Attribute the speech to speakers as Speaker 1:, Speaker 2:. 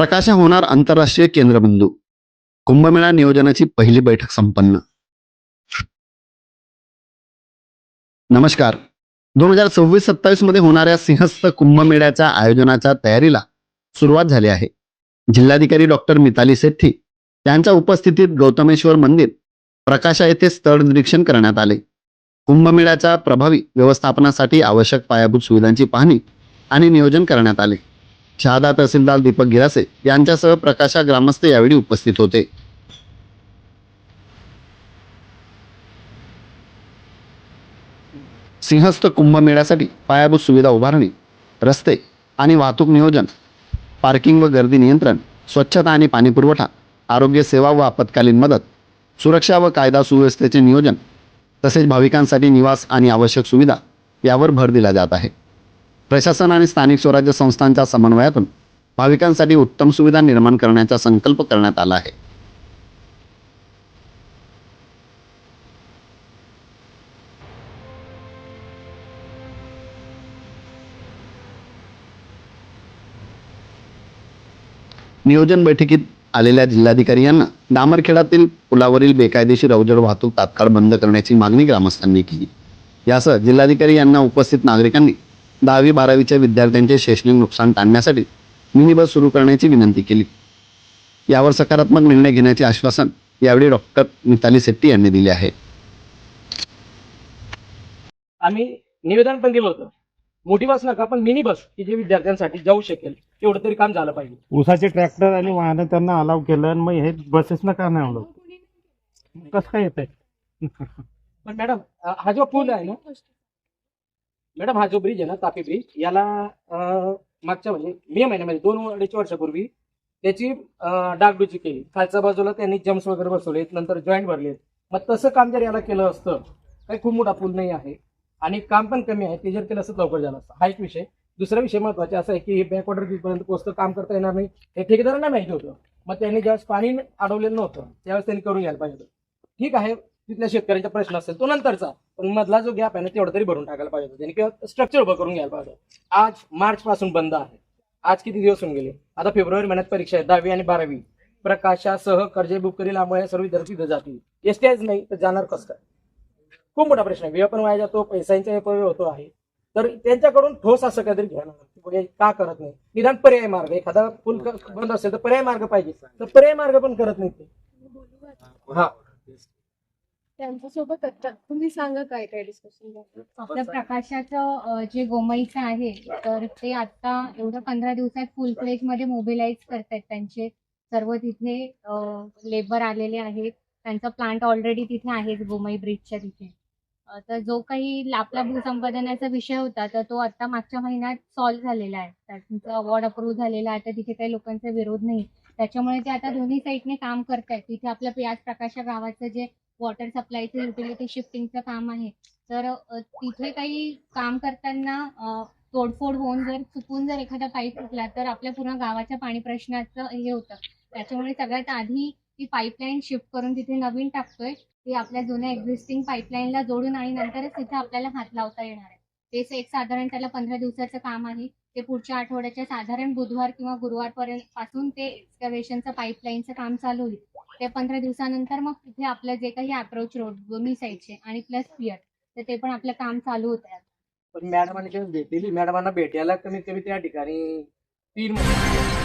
Speaker 1: प्रकाशा होणार आंतरराष्ट्रीय केंद्रबिंदू. कुंभमेळा नियोजनाची पहिली बैठक संपन्न. नमस्कार. दोन हजार सव्वीस सत्तावीसमध्ये होणाऱ्या सिंहस्थ कुंभमेळ्याच्या आयोजनाच्या तयारीला सुरुवात झाली आहे. जिल्हाधिकारी डॉक्टर मिताली सेठी त्यांच्या उपस्थितीत गौतमेश्वर मंदिर प्रकाशा येथे स्थळ निरीक्षण करण्यात आले. कुंभमेळ्याच्या प्रभावी व्यवस्थापनासाठी आवश्यक पायाभूत सुविधांची पाहणी आणि नियोजन करण्यात आले. शहादा तहसीलदार दीपक गिरासे यांच्यासह प्रकाशा ग्रामस्थ यावेळी उपस्थित होते. सिंहस्थ कुंभमेळ्यासाठी पायाभूत सुविधा उभारणी रस्ते आणि वाहतूक नियोजन पार्किंग व गर्दी नियंत्रण स्वच्छता आणि पाणीपुरवठा आरोग्य सेवा व आपत्कालीन मदत सुरक्षा व कायदा सुव्यवस्थेचे नियोजन तसेच भाविकांसाठी निवास आणि आवश्यक सुविधा यावर भर दिला जात आहे. प्रशासन आणि स्थानिक स्वराज्य संस्थांच्या समन्वयातून भाविकांसाठी उत्तम सुविधा निर्माण करण्याचा संकल्प करण्यात आला आहे. नियोजन बैठकीत आलेल्या जिल्हाधिकारी यांना डामरखेडातील पुलावरील बेकायदेशीर अवजड वाहतूक तात्काळ बंद करण्याची मागणी ग्रामस्थांनी केली. यासह जिल्हाधिकारी यांना उपस्थित नागरिकांनी दहावी बारावीच्या विद्यार्थ्यांचे शैक्षणिक नुकसान टाळण्यासाठी मिनी बस सुरू करण्याची विनंती केली. यावर सकारात्मक निर्णय घेण्याचे आश्वासन यावेळी डॉक्टर मिताली शेट्टी यांनी दिले आहे.
Speaker 2: आम्ही निवेदन पण दिलं होतं. मोठी बस नका पण मिनी बस की जे विद्यार्थ्यांसाठी जाऊ शकेल. एवढं तरी काम झालं पाहिजे.
Speaker 3: ऊसाचे ट्रॅक्टर आणि वाहनं त्यांना अलाव केलं आणि मग हे बसेसना का नाही अलाव? कसं काय येत
Speaker 2: पण मॅडम हा जो पूल आहे ना मॅडम हा जो ब्रिज आहे ना तापी ब्रिज याला अं, मागच्या म्हणजे मे महिन्यामध्ये दोन अडीच वर्षापूर्वी त्याची अं, डागडुजी केली. खालच्या बाजूला त्यांनी जम्स वगैरे बसवलेत नंतर जॉईंट भरलेत. मग तसं काम जर याला केलं असतं काही खूप मोठा पूल नाही आहे आणि काम पण कमी आहे ते जर केलं असतं लवकर झालं असतं. हा एक विषय. दुसरा विषय महत्त्वाचा असा आहे की हे बॅकवॉटर तिथपर्यंत पोहोचतं काम करता येणार नाही. हे ठेकेदारांना माहिती होतं. मग त्यांनी ज्यावेळेस पाणी अडवलेलं नव्हतं त्यावेळेस त्यांनी करून घ्यायला पाहिजे होतं. ठीक आहे तिथल्या शेतकऱ्यांचा प्रश्न असेल तो नंतरचा. पण मधला जो गॅप आहे ना तेवढा तरी भरून टाकायला पाहिजे होता. किंवा स्ट्रक्चर उभं करून घ्यायला पाहिजे आज मार्च पासून बंद आहे. आज किती दिवस होऊन गेले? आता फेब्रुवारी महिन्यात परीक्षा आहे दहावी आणि बारावी. प्रकाशासह कर्जे बुक करील लांबळे सर्व विद्यार्थी तिथं जातील. एस नाही तर जाणार कसं काय? खूप मोठा प्रश्न आहे. वेळ पण वाया जातो पैशांचा अपव्यय होतो आहे. तर त्यांच्याकडून ठोस असं काहीतरी घ्यायला का करत नाही? निदान पर्याय मार्ग. एखादा पूल बंद असेल तर पर्याय मार्ग पाहिजे. तर पर्याय मार्ग पण करत नाही ते. हा.
Speaker 4: त्यांच्यासोबत आता तुम्ही सांगा काय काय डिस्कशन
Speaker 5: आपल्या प्रकाशाचं अ, जे गोमईचं आहे तर ते आता एवढं पंधरा दिवसात फुल फ्लेजमध्ये मोबिलाइज करतायत त्यांचे. सर्व तिथे लेबर आलेले आहेत. त्यांचा प्लांट ऑलरेडी तिथे आहे गोमई ब्रिजच्या तिथे. अ, तर जो काही आपला भूसंपादनाचा विषय होता तर तो आता मागच्या महिन्यात सॉल्व्ह झालेला आहे. त्यांचा अवॉर्ड अप्रूव्ह झालेला आहे. तर तिथे काही लोकांचा विरोध नाही. त्याच्यामुळे ते आता दोन्ही साईडने काम करतायत. तिथे आपल्या याच प्रकाशा गावाचं जे वॉटर सप्लायचं युटिलिटी शिफ्टिंगचं काम आहे. तर तिथे काही काम करताना तोडफोड होऊन जर चुकून जर एखादा पाईप फुटला तर आपल्या पूर्ण गावाच्या पाणी प्रश्नाचं हे होतं. त्याच्यामुळे सगळ्यात आधी ती पाईपलाईन शिफ्ट करून तिथे नवीन टाकतोय. ती आपल्या जुन्या एक्झिस्टिंग पाईपलाईनला जोडून आणि नंतरच तिथे आपल्याला हात लावता येणार आहे. तेच एक साधारण त्याला पंधरा दिवसाचं काम आहे. ते पुढच्या आठवड्याच्या साधारण बुधवार किंवा गुरुवारपर्यंत पासून ते एक्सकॅव्हेशनचं पाईपलाईनचं काम चालू होईल. ते पंधरा दिवसानंतर मग तिथे आपलं जे काही अप्रोच रोड दोन्ही साईडचे आणि प्लस पियर तर ते पण आपलं काम चालू होत आहे
Speaker 2: पण मॅडमांनी काही मॅडमांना भेटायला कमीत कमी त्या ठिकाणी तीन महिने.